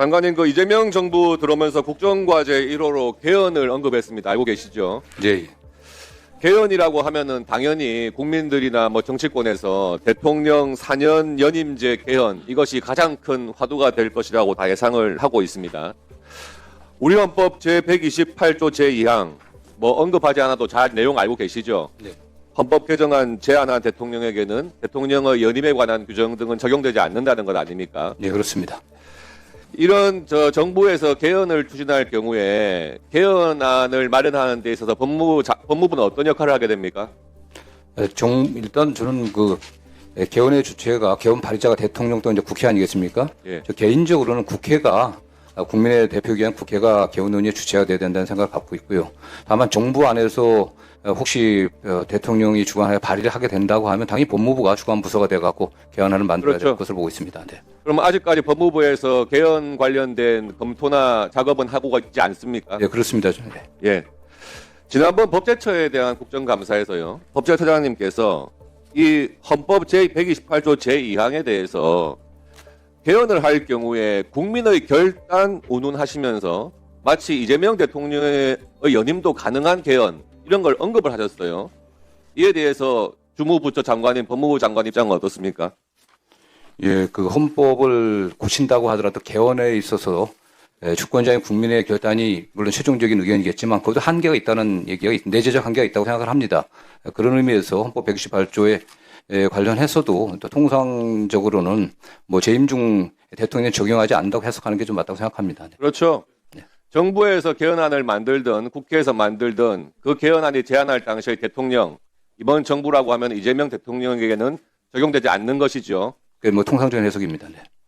장관님 그 이재명 정부 들어오면서 국정과제 1호로 개헌을 언급했습니다. 알고 계시죠? 예. 개헌이라고 하면은 당연히 국민들이나 뭐 정치권에서 대통령 4년 연임제 개헌 이것이 가장 큰 화두가 될 것이라고 다 예상을 하고 있습니다. 우리 헌법 제128조 제2항 뭐 언급하지 않아도 잘 내용 알고 계시죠? 네. 헌법 개정안 제안한 대통령에게는 대통령의 연임에 관한 규정 등은 적용되지 않는다는 것 아닙니까? 예, 그렇습니다. 이런 저 정부에서 개헌을 추진할 경우에 개헌안을 마련하는 데 있어서 법무부 자- 법무부는 어떤 역할을 하게 됩니까? 에, 정, 일단 저는 그 에, 개헌의 주체가 개헌 발의자가 대통령 또 이제 국회 아니겠습니까? 예. 저 개인적으로는 국회가 아, 국민의 대표기 위한 국회가 개헌 논의의 주체가 돼야 된다는 생각을 갖고 있고요. 다만 정부 안에서 어, 혹시 어, 대통령이 주관하여 발의를 하게 된다고 하면 당연히 법무부가 주관 부서가 돼 갖고 개헌안을 만들어야 될 그렇죠. 것으로 보고 있습니다. 네. 그럼 아직까지 법무부에서 개헌 관련된 검토나 작업은 하고 있지 않습니까? 예, 그렇습니다. 좀, 네. 예. 지난번 법제처에 대한 국정감사에서요. 법제처장님께서 이 헌법 제128조 제2항에 대해서 개헌을 할 경우에 국민의 결단 운운하시면서 마치 이재명 대통령의 연임도 가능한 개헌 이런 걸 언급을 하셨어요. 이에 대해서 주무부처 장관인 법무부 장관 입장은 어떻습니까? 예, 그 헌법을 고친다고 하더라도 개헌에 있어서 예, 주권자인 국민의 결단이 물론 최종적인 의견이겠지만 그것도 한계가 있다는 얘기가 있- 내재적 한계가 있다고 생각을 합니다. 예, 그런 의미에서 헌법 128조에 예, 관련해서도 또 통상적으로는 뭐 재임 중 대통령에 적용하지 않는다고 해석하는 게 좀 맞다고 생각합니다. 네. 그렇죠. 정부에서 개헌안을 만들든 국회에서 만들든 그 개헌안이 제안할 당시의 대통령 이번 정부라고 하면 이재명 대통령에게는 적용되지 않는 것이죠. 그게 뭐 통상적인 해석입니다. 네.